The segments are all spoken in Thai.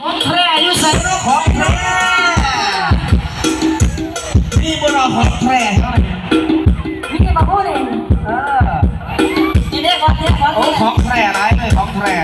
ของแพร่อยู่ใส่รถของแพร่นี่บนเราของแพร่เท่าไหร่นี่จะมาพูดเองเออจีเด็กของเด็กของโอ้เด็กของแพร่ร้ายเลยของแพร่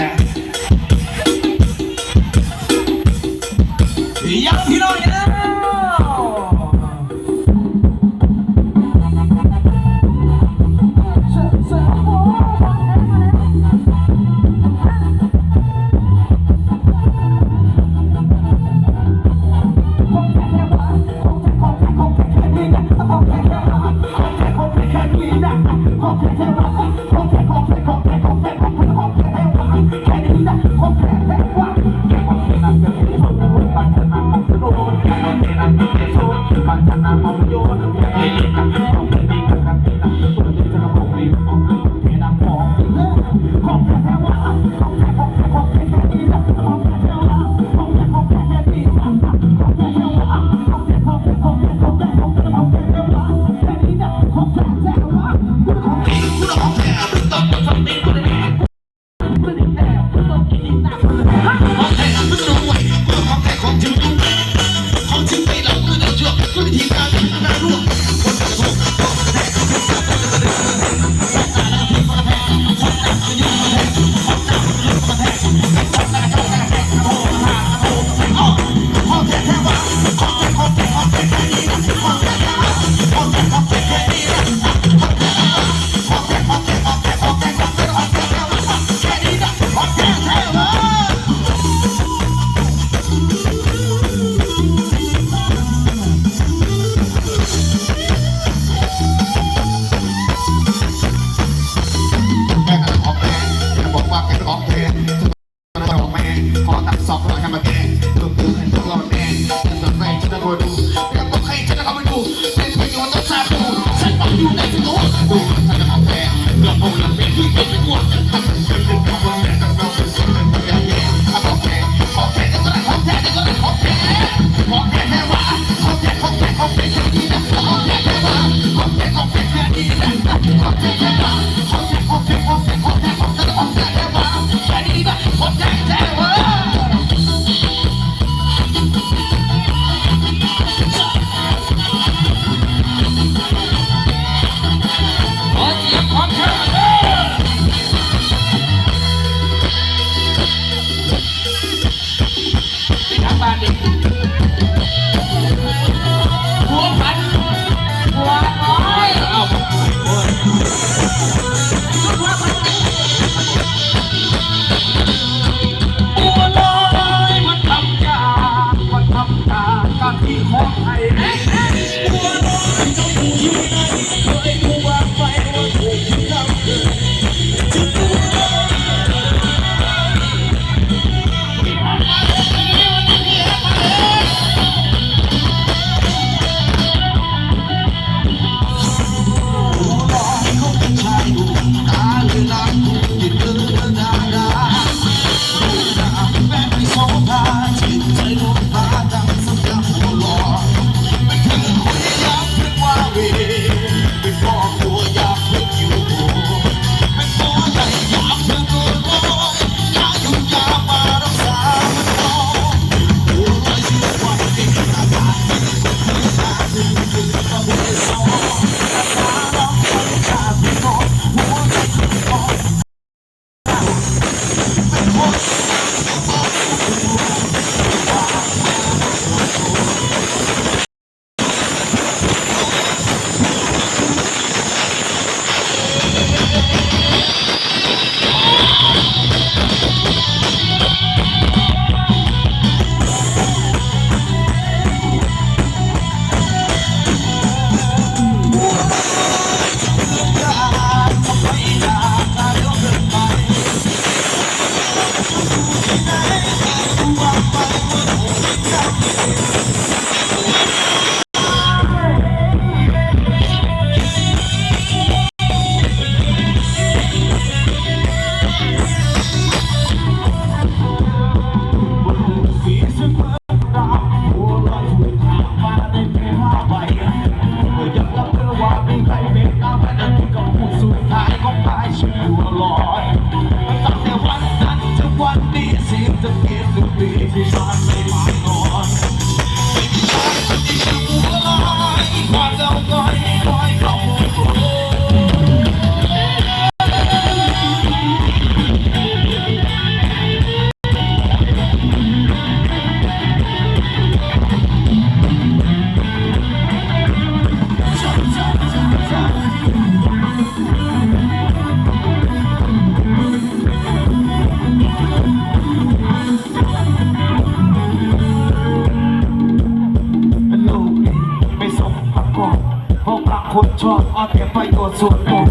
คนชอบอัดกันไปกดส่วนผม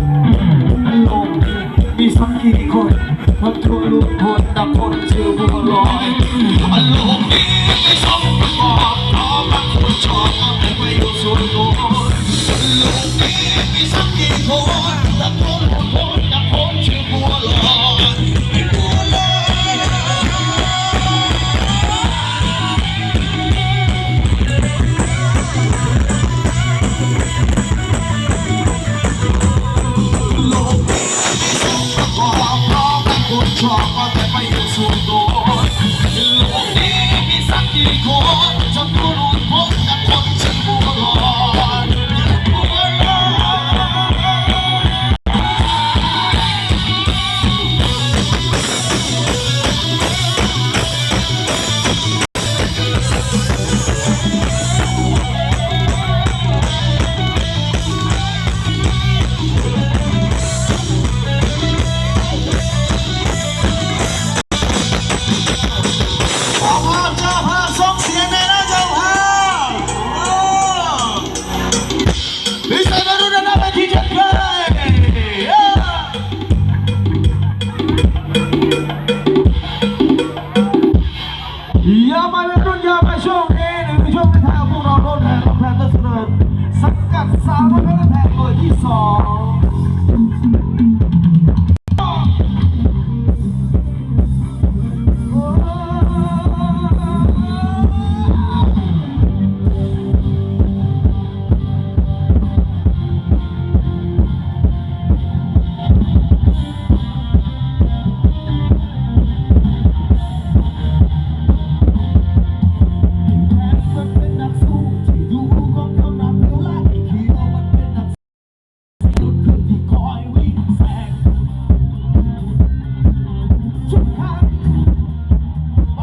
องมีสักกี่คนทำทุลุกคนดับคนเชื่อบัวลอยอารมณ์ดีไม่สมประกอบเพราะมันคนชอ 一手